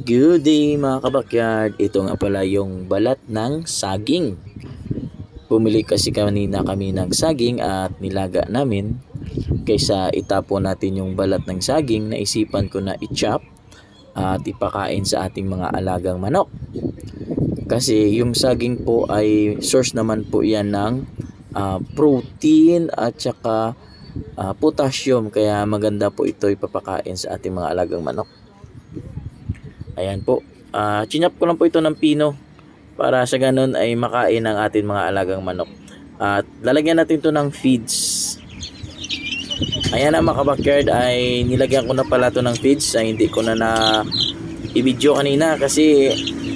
Good day mga kabakyard. Ito nga pala yung balat ng saging. Bumili kasi kanina kami ng saging at nilaga namin. Kaysa itapon natin yung balat ng saging, naisipan ko na i-chop at ipakain sa ating mga alagang manok. Kasi yung saging po ay source naman po yan ng ah, protein at saka ah, potassium. Kaya maganda po ito ipapakain sa ating mga alagang manok. Ayan po. Ah, chinyap ko lang po ito ng pino para sa ganun ay makain ng ating mga alagang manok. At lalagyan natin ito ng feeds. Ayan na mga kabakyard ay nilagyan ko na pala ito ng feeds ay hindi ko na na i-video kanina kasi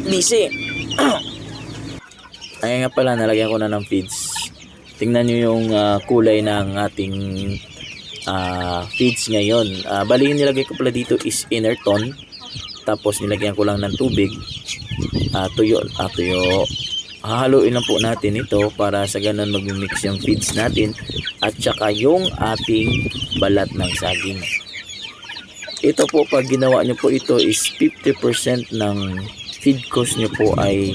busy. Ayan nga pala nalagyan ko na ng feeds. Tingnan nyo yung ah, kulay ng ating ah, feeds ngayon. Ah, bali yung nilagay ko pala dito is inner tone tapos nilagyan ko lang ng tubig. Ah tuyo ah tuyo. Hahaluin lang po natin ito para sa ganun magmi-mix yung feeds natin at saka yung ating balat ng saging. Ito po pag ginawa nyo po ito is 50% ng feed cost nyo po ay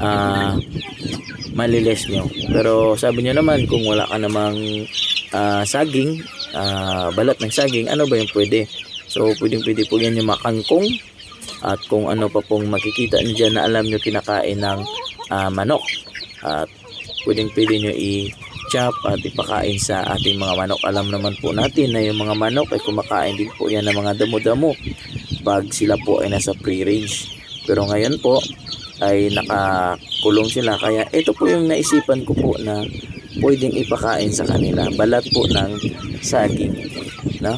ah maliles nyo pero sabi nyo naman kung wala ka namang ah, saging ah, balat ng saging ano ba yung pwede? So pwedeng pwede po yan yung makangkong at kung ano pa pong makikita nyo na alam nyo kinakain ng ah, manok. At pwedeng pwede nyo i-chop at ipakain sa ating mga manok. Alam naman po natin na yung mga manok ay kumakain din po yan ng mga damo-damo pag sila po ay nasa free range pero ngayon po ay nakakulong sila. Kaya ito po yung naisipan ko po na pwedeng ipakain sa kanila. Balat po ng saging. No?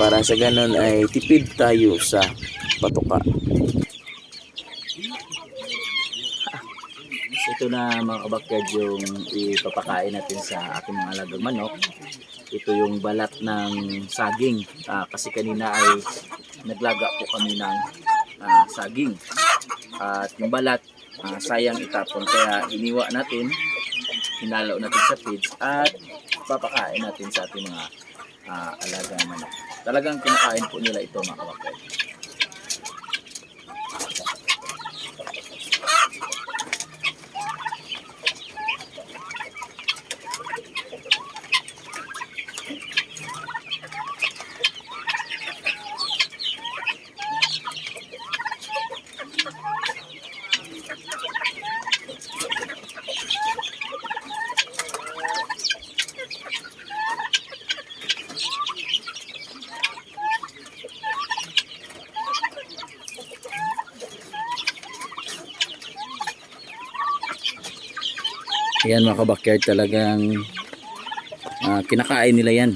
para sa ganun ay tipid tayo sa patuka. Ito na mga kabakyard yung ipapakain natin sa ating mga alagang manok. Ito yung balat ng saging. Ah, kasi kanina ay naglaga po kami ng ah, saging. At yung balat, ah, sayang itapon. Kaya iniwa natin, hinalo natin sa feeds at papakain natin sa ating mga ah, alagang manok. Talagang kinakain po nila ito mga kabakyard. Ayan mga kabakyard talagang ah, kinakain nila yan.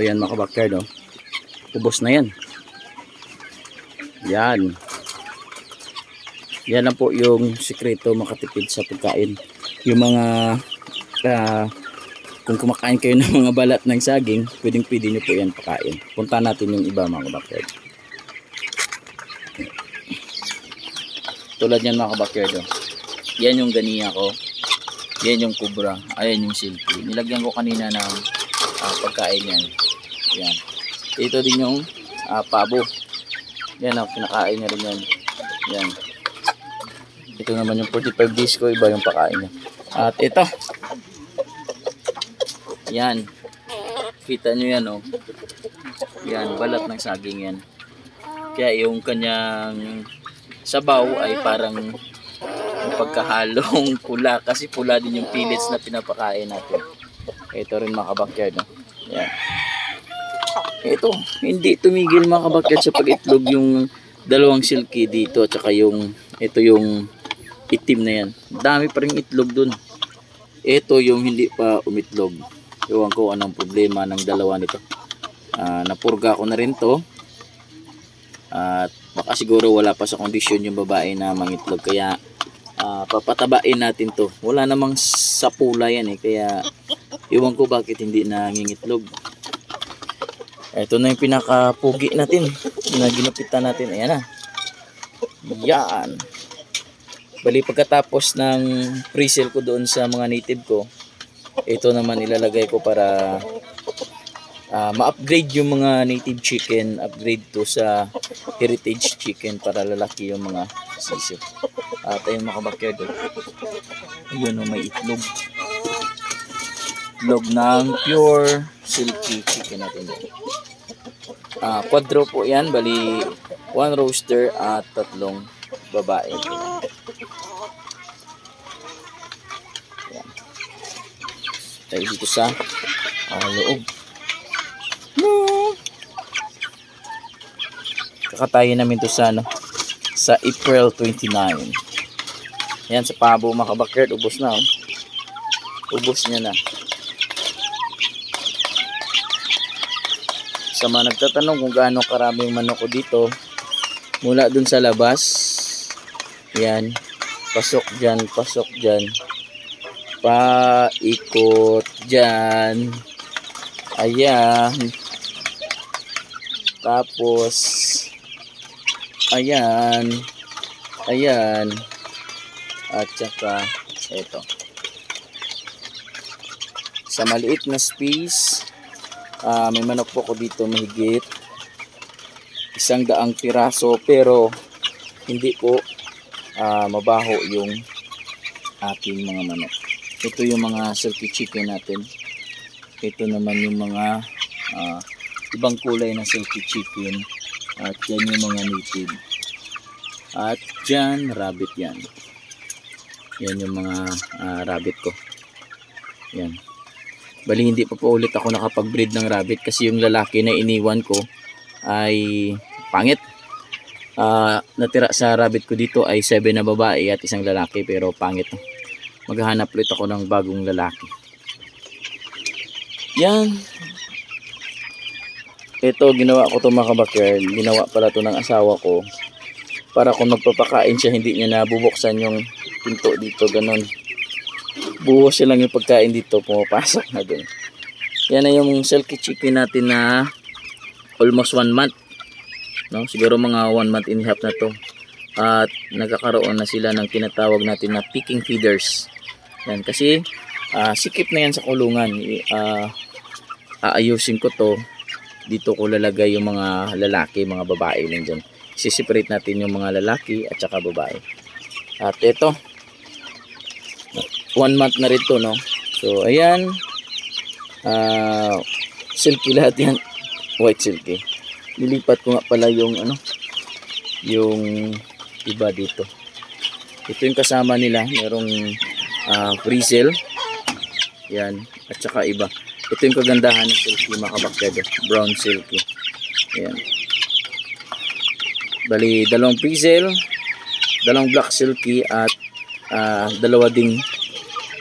So yan mga kabakyard oh. Ubos na yan. Yan. Yan lang po yung sikreto makatipid sa pagkain. Yung mga ah, kung kumakain kayo ng mga balat ng saging, pwedeng pwede nyo po yan pakain. Punta natin yung iba mga kabakyard. Tulad yan mga kabakyard oh. Yan yung ganiya ko. Yan yung kubra. Ayan yung silky. Nilagyan ko kanina ng ah, pagkain yan. Yan. Ito din yung ah, pabo. Yan ang kinakain niya rin yan. Yan. Ito naman yung 45 days ko, iba yung pakain niya. At ito. Yan. Kita nyo yan, oh. Yan, balat ng saging yan. Kaya yung kanyang sabaw ay parang pagkahalong pula kasi pula din yung pellets na pinapakain natin. Ito rin mga kabakyard. No? Yan. Ito, hindi tumigil mga kabakyard sa pag-itlog yung dalawang silky dito at saka yung ito yung itim na yan. Dami pa rin itlog dun. Ito yung hindi pa umitlog. Ewan ko anong problema ng dalawa nito. Ah, napurga ko na rin to. At baka siguro wala pa sa kondisyon yung babae na mangitlog. Kaya ah, papatabain natin to. Wala namang sapula yan eh. Kaya iwan ko bakit hindi nangingitlog. Ito na yung pinakapugi natin. Na ginupitan natin. Ayan na. Yan. Bali pagkatapos ng pre-sale ko doon sa mga native ko, ito naman ilalagay ko para ah, ma-upgrade yung mga native chicken, upgrade to sa heritage chicken para lalaki yung mga sisip. At ayun mga kabakyard, oh. ayun oh, may itlog. Itlog ng pure silky chicken natin. Ah, quadro po yan, bali one roaster at tatlong babae. Yan. Tayo dito sa ah, loob. Kakatayin namin to sa ano, sa April 29. Yan sa pabo mga ubos na oh. Ubos niya na. Sa mga nagtatanong kung gaano karami manok ko dito, mula dun sa labas, yan, pasok dyan, pasok dyan, paikot dyan, ayan, tapos, ayan, ayan, at saka, eto. Sa maliit na space, ah, may manok po ko dito mahigit isang daang piraso pero hindi po ah, mabaho yung ating mga manok. Ito yung mga silky chicken natin. Ito naman yung mga ah, ibang kulay na silky chicken. At yan yung mga native. At dyan, rabbit yan. Yan yung mga ah, rabbit ko. Yan. Bali hindi pa po ulit ako nakapag-breed ng rabbit kasi yung lalaki na iniwan ko ay pangit. Ah, natira sa rabbit ko dito ay 7 na babae at isang lalaki pero pangit. Maghahanap ulit ako ng bagong lalaki. Yan. Ito ginawa ko to mga. Ginawa pala to ng asawa ko. Para kung magpapakain siya hindi niya nabubuksan yung pinto dito ganun. Buhos siya lang yung pagkain dito pumapasok na dun. Yan na yung silky chicken natin na almost one month. No? Siguro mga one month and a half na to. At nagkakaroon na sila ng tinatawag natin na picking feeders. Yan kasi ah, sikip na yan sa kulungan. Ah, aayusin ko to. Dito ko lalagay yung mga lalaki, mga babae lang dyan. Sisiparate natin yung mga lalaki at saka babae. At ito, one month na rin to, no? So, ayan. Ah, silky lahat yan. White silky. Nilipat ko nga pala yung ano, yung iba dito. Ito yung kasama nila. Merong ah, bristle. Yan. At saka iba. Ito yung kagandahan ng silky mga. Brown silky. Ayan. Bali, dalawang bristle, dalawang black silky at ah, dalawa ding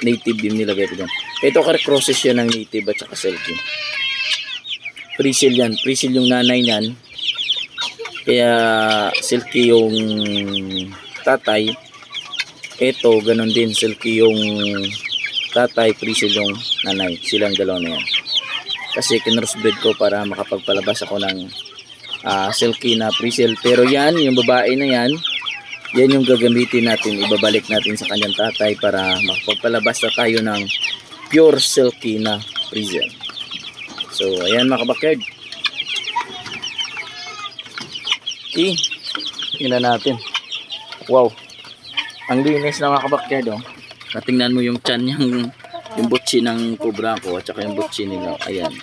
native din nilagay ko dyan. Ito kare-crosses yan ng native at saka silky. Pre-seal yan. Pre-seal yung nanay niyan. Kaya silky yung tatay. Ito, ganun din. Silky yung tatay, pre-seal yung nanay. Silang dalawa na yan. Kasi kinrossbreed ko para makapagpalabas ako ng ah, silky na pre-seal. Pero yan, yung babae na yan, yan yung gagamitin natin. Ibabalik natin sa kanyang tatay para makapagpalabas na tayo ng pure silky na pre-seal. So, ayan mga kabakyard. Okay. Tingnan natin. Wow. Ang linis na mga kabakyard, oh. Natingnan mo yung chan yung, yung butchi ng cobra ko at saka yung butchi nila. Ayan.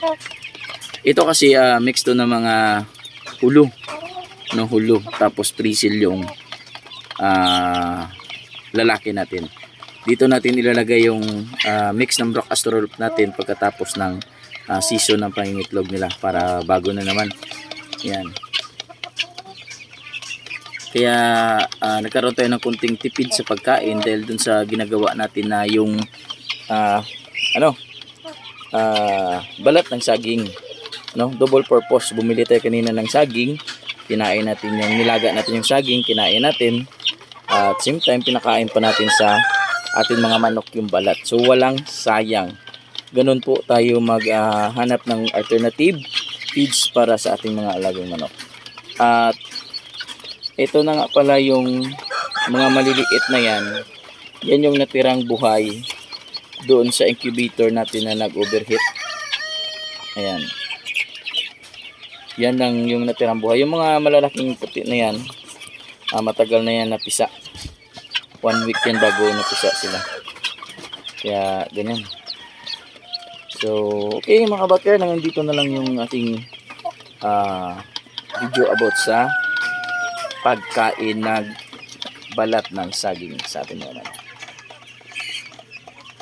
Ito kasi ah, mix to ng mga hulo. No, hulo. Tapos prisil yung ah, lalaki natin. Dito natin ilalagay yung ah, mix ng Brock Astrolop natin pagkatapos ng ah, season ng pangingitlog nila para bago na naman. Yan. Kaya ah, nagkaroon tayo ng kunting tipid sa pagkain dahil dun sa ginagawa natin na yung ah, ano ah, balat ng saging no double purpose bumili tayo kanina ng saging kinain natin yung nilaga natin yung saging kinain natin at same time pinakain pa natin sa ating mga manok yung balat. So walang sayang. Ganun po tayo maghanap ng alternative feeds para sa ating mga alagang manok. At ito na nga pala yung mga maliliit na yan. Yan yung natirang buhay doon sa incubator natin na nag-overheat. Ayan. Yan lang yung natirang buhay. Yung mga malalaking puti na yan ah, matagal na yan napisa one week yan bago napisa sila kaya ganyan so okay mga kabaker nandito na lang yung ating ah, video about sa pagkain ng balat ng saging sa ating mga manok.